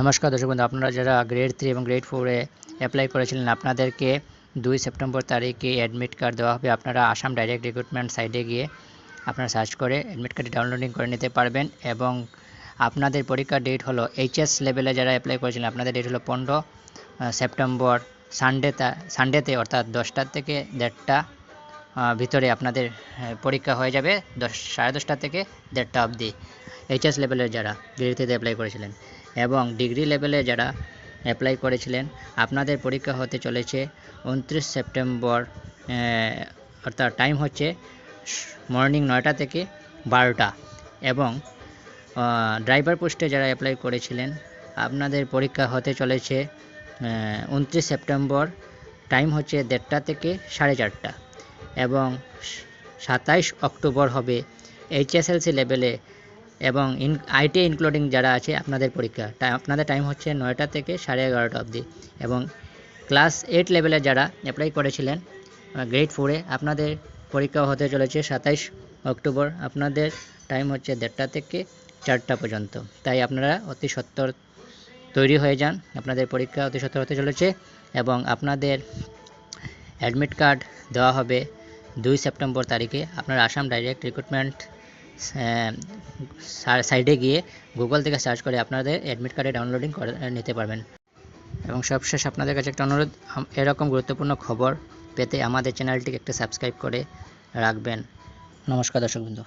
নমস্কার দর্শক বন্ধু, আপনারা যারা গ্রেড থ্রি এবং গ্রেড ফোরে অ্যাপ্লাই করেছিলেন, আপনাদেরকে দুই সেপ্টেম্বর তারিখে অ্যাডমিট কার্ড দেওয়া হবে। আপনারা আসাম ডাইরেক্ট রিক্রুটমেন্ট সাইটে গিয়ে আপনারা সার্চ করে অ্যাডমিট কার্ডটি ডাউনলোডিং করে নিতে পারবেন এবং আপনাদের পরীক্ষার ডেট হলো এইচএস লেভেলে যারা অ্যাপ্লাই করেছিলেন, আপনাদের ডেট হলো পনেরো সেপ্টেম্বর সানডে সানডেতে অর্থাৎ দশটার থেকে দেড়টা ভিতরে আপনাদের পরীক্ষা হয়ে যাবে দশ, সাড়ে দশটা থেকে দেড়টা অবধি। এইচএস লেভেলের যারা গ্রেড থ্রিতে অ্যাপ্লাই করেছিলেন। এবং ডিগ্রি লেভেলে যারা অ্যাপ্লাই করেছিলেন, আপনাদের পরীক্ষা হতে চলেছে উনত্রিশ সেপ্টেম্বর অর্থাৎ টাইম হচ্ছে মর্নিং নয়টা থেকে বারোটা। এবং ড্রাইভার পোস্টে যারা অ্যাপ্লাই করেছিলেন, আপনাদের পরীক্ষা হতে চলেছে উনত্রিশ সেপ্টেম্বর টাইম হচ্ছে দেড়টা থেকে সাড়ে চারটা। এবং সাতাইশ অক্টোবর হবে এইচএসএলসি লেভেলে এবং ইন আইটি ইনক্লুডিং যারা আছে, আপনাদের পরীক্ষা। আপনাদের টাইম হচ্ছে নয়টা থেকে সাড়ে এগারোটা অবধি। এবং ক্লাস এইট লেভেলে যারা অ্যাপ্লাই করেছিলেন গ্রেড ফোরে আপনাদের পরীক্ষা হতে চলেছে সাতাইশ অক্টোবর। আপনাদের টাইম হচ্ছে দেড়টা থেকে চারটা পর্যন্ত। তাই আপনারা অতি সত্বর তৈরি হয়ে যান। আপনাদের পরীক্ষা অতি সত্বর হতে চলেছে এবং আপনাদের অ্যাডমিট কার্ড দেওয়া হবে দুই সেপ্টেম্বর তারিখে। আপনারা আসাম ডাইরেক্ট রিক্রুটমেন্ট সাইটে গিয়ে গুগল থেকে সার্চ করে আপনাদের অ্যাডমিট কার্ডে ডাউনলোডিং করে নিতে পারবেন। এবং সবশেষ আপনাদের কাছে একটা অনুরোধ এরকম গুরুত্বপূর্ণ খবর পেতে আমাদের চ্যানেলটিকে একটা সাবস্ক্রাইব করে রাখবেন। নমস্কার দর্শকবৃন্দ।